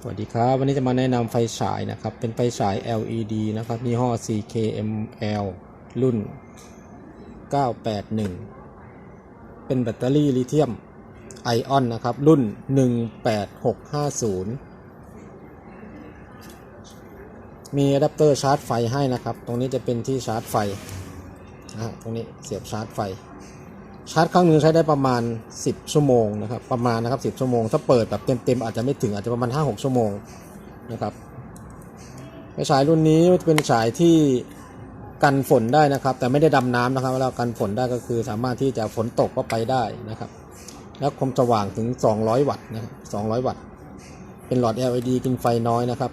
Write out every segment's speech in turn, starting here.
สวัสดีครับ วันนี้จะมาแนะนำไฟฉายนะครับ เป็นไฟฉาย LED นะครับยี่ห้อ CKML รุ่น 981 เป็นแบตเตอรี่ลิเธียมไอออนนะครับ รุ่น 18650 มีอะแดปเตอร์ชาร์จไฟให้นะครับ ตรงนี้จะเป็นที่ชาร์จไฟนะฮะตรงนี้เสียบชาร์จไฟ ชาร์จครั้งหนึ่งใช้ได้ประมาณ 10 ชั่วโมงนะครับประมาณนะครับ10 ชั่วโมง ถ้าเปิดแบบเต็มๆอาจจะไม่ถึงอาจจะประมาณ 5-6 ชั่วโมงนะครับไฟฉายรุ่นนี้เป็นฉายที่กันฝนได้นะครับ แต่ไม่ได้ดำน้ำนะครับแล้วกันฝนได้ก็คือสามารถที่จะฝนตกก็ไปได้นะครับแล้วความสว่างถึง 200 วัตต์นะครับ200 วัตต์ เป็นหลอด LED กินไฟน้อยนะครับ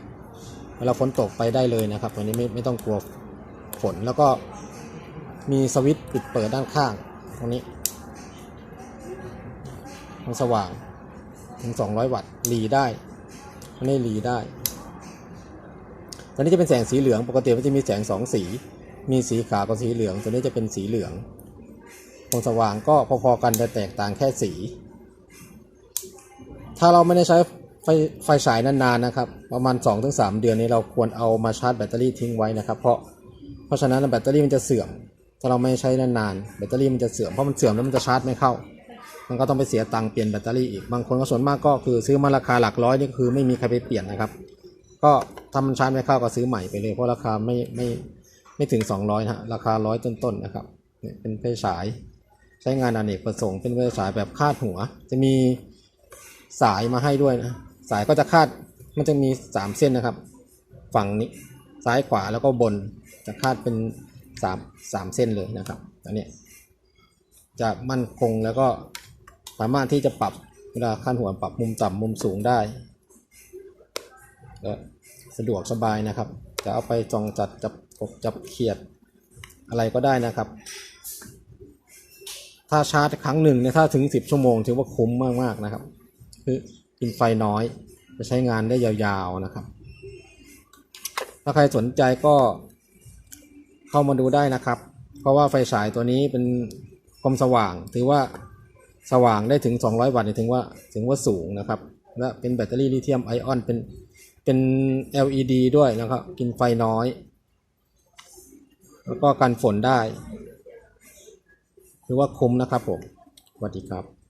เวลาฝนตกไปได้เลยนะครับตัวนี้ไม่ไม่ต้องกลัวฝน แล้วก็มีสวิตช์ปิดเปิดด้านข้างตรงนี้ มันสว่างถึง 200 วัตต์รีได้อันนี้รีได้ตัวนี้จะเป็นแสงสีเหลืองปกติมันจะมีแสงสองสี มีสีขาวกับสีเหลือง ตัวนี้จะเป็นสีเหลืองความสว่างก็พอๆกันแต่แตกต่างแค่สี ถ้าเราไม่ได้ใช้ไฟไฟฉายนานๆนะครับ ประมาณ 2-3 เดือนนี้เราควรเอามาชาร์จแบตเตอรี่ทิ้งไว้นะครับ เพราะเพราะฉะนั้นแบตเตอรี่มันจะเสื่อม ถ้าเราไม่ใช้นานๆแบตเตอรี่มันจะเสื่อมเพราะมันเสื่อมแล้วมันจะชาร์จไม่เข้า มันก็ต้องไปเสียตังค์เปลี่ยนแบตเตอรี่อีกบางคนก็ส่วนมากก็คือซื้อมาราคาหลักร้อยนี่คือไม่มีใครไปเปลี่ยนนะครับ ก็ถ้ามันชาร์จไม่เข้าก็ซื้อใหม่ไปเลยเพราะราคาไม่ไม่ไม่ถึง 200นะฮะราคาร้อยต้นๆนะครับเนี่ยเป็นไฟฉายใช้งานอเนกประสงค์เป็นไฟฉายแบบคาดหัว จะมีสายมาให้ด้วยนะสายก็จะคาดมันจะมีสามเส้นนะครับ ฝั่งนี้ซ้ายขวาแล้วก็บนจะคาดเป็นสามสามเส้นเลยนะครับอันนี้จะมั่นคงแล้วก็ สามารถที่จะปรับเวลาขั้นหัวปรับมุมต่ำมุมสูงได้สะดวกสบายนะครับ จะเอาไปจองจัดจับกบจับเขียดอะไรก็ได้นะครับ ถ้าชาร์จครั้งหนึ่งเนี่ยถ้าถึง 10 ชั่วโมงถือว่าคุ้มมากๆนะครับ คือกินไฟน้อยจะใช้งานได้ยาวๆนะครับ ถ้าใครสนใจก็เข้ามาดูได้นะครับ เพราะว่าไฟฉายตัวนี้เป็นความสว่างถือว่า สว่างได้ถึง 200 วัตต์ถึงว่าถึงว่าสูงนะครับ และเป็นแบตเตอรี่ลิเธียมไอออนเป็นเป็น LED ด้วยนะครับ กินไฟน้อย แล้วก็กันฝนได้ ถือว่าคุ้มนะครับผมสวัสดีครับ